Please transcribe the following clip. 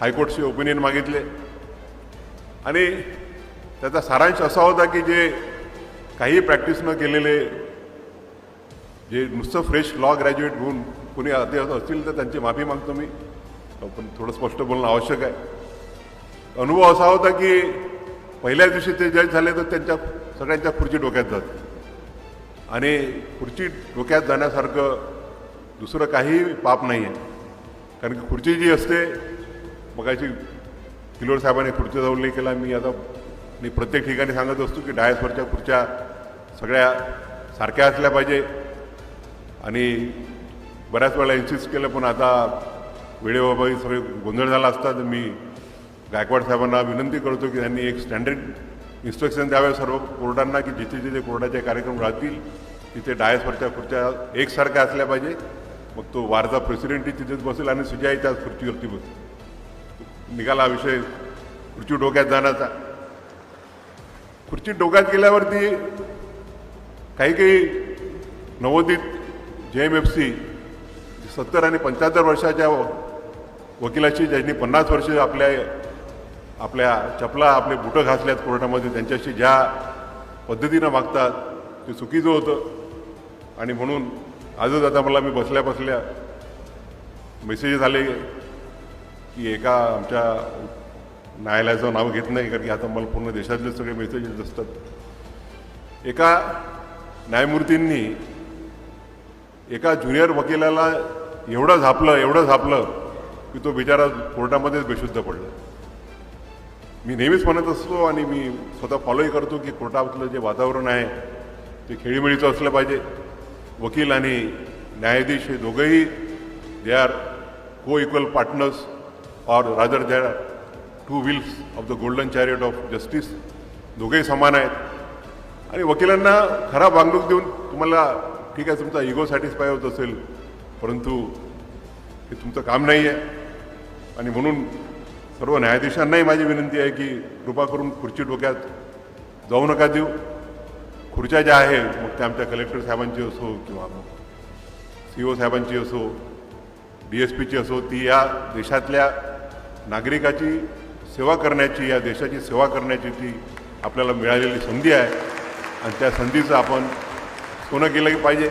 हायकोर्टचे opinion मागितले. आणि त्याचा सारांश असा होता की जे काही प्रॅक्टिस न केलेले जे नुसतं फ्रेश लॉ ग्रॅज्युएट होऊन कोणी अध्यक्ष असतील तर त्यांची माफी मागतो मी. पण थोडं स्पष्ट बोलणं आवश्यक आहे. अनुभव असा होता की पहिल्या दिवशी ते जज झाले तर त्यांच्या सगळ्यांच्या खुर्ची डोक्यात जाते. आणि खुर्ची डोक्यात जाण्यासारखं दुसरं काही पाप नाही आहे कारण की खुर्ची जी असते मगाशी किलोड साहेबांनी खुर्ची जाऊन नाही केला. मी आता मी प्रत्येक ठिकाणी सांगत असतो की डायसवरच्या खुर्च्या सगळ्या सारख्या असल्या पाहिजे. आणि बऱ्याच वेळा इन्सिस्ट केलं पण आता वेळेबाबा सगळे गोंधळ झाला असता. तर मी गायकवाड साहेबांना विनंती करतो की त्यांनी एक स्टँडर्ड इन्स्ट्रक्शन द्यावे सर्व कोर्टांना की जिथे जिथे कोर्टाचे कार्यक्रम राहतील तिथे डायसवरच्या खुर्च्या एकसारख्या असल्या पाहिजे. मग तो वारचा प्रेसिडेंटही तिथेच बसेल आणि सुजाई त्याच खुर्चीवरती बसेल. निघाला हा विषय खुर्ची डोक्यात जाण्याचा. खुर्ची डोक्यात गेल्यावरती काही काही नवोदित जे एम एफ सी सत्तर आणि पंच्याहत्तर वर्षाच्या वकिलाची ज्यांनी पन्नास वर्ष आपल्या आपल्या चपला आपले बुटं घासल्यात कोर्टामध्ये त्यांच्याशी ज्या पद्धतीनं मागतात ते चुकीचं होतं. आणि म्हणून आजच आता मला मी बसल्या बसल्या मेसेजेस आले की एका आमच्या न्यायालयाचं नाव घेत नाही कारण की आता मला पूर्ण देशातले सगळे मेसेजेस असतात. एका न्यायमूर्तींनी एका ज्युनियर वकिलाला एवढं झापलं एवढं झापलं की तो बिचारा कोर्टामध्येच बेशुद्ध पडला. मी नेहमीच म्हणत असतो आणि मी स्वतः फॉलोही करतो की कोर्टातलं जे वातावरण आहे ते खेळीमेळीचं असलं पाहिजे. वकील आणि न्यायाधीश हे दोघंही they are coequal partners or rather there are two wheels of the golden chariot of justice दोघेही समान आहेत. आणि वकिलांना खरा वागणूक देऊन तुम्हाला ठीक आहे तुमचा इगो सॅटिस्फाय होत असेल परंतु हे तुमचं काम नाही आहे आणि म्हणून सर्व न्यायाधीशांनाही माझी विनंती आहे की कृपा करून खुर्ची डोक्यात जाऊ नका देऊ. खुर्च्या ज्या आहेत मग त्या आमच्या कलेक्टर साहेबांची असो किंवा मग सी ओ साहेबांची असो डी एस पीची असो ती या देशातल्या नागरिकाची सेवा करण्याची या देशाची सेवा करण्याची ती आपल्याला मिळालेली संधी आहे. आणि त्या संधीचं आपण सोनं केलं पाहिजे.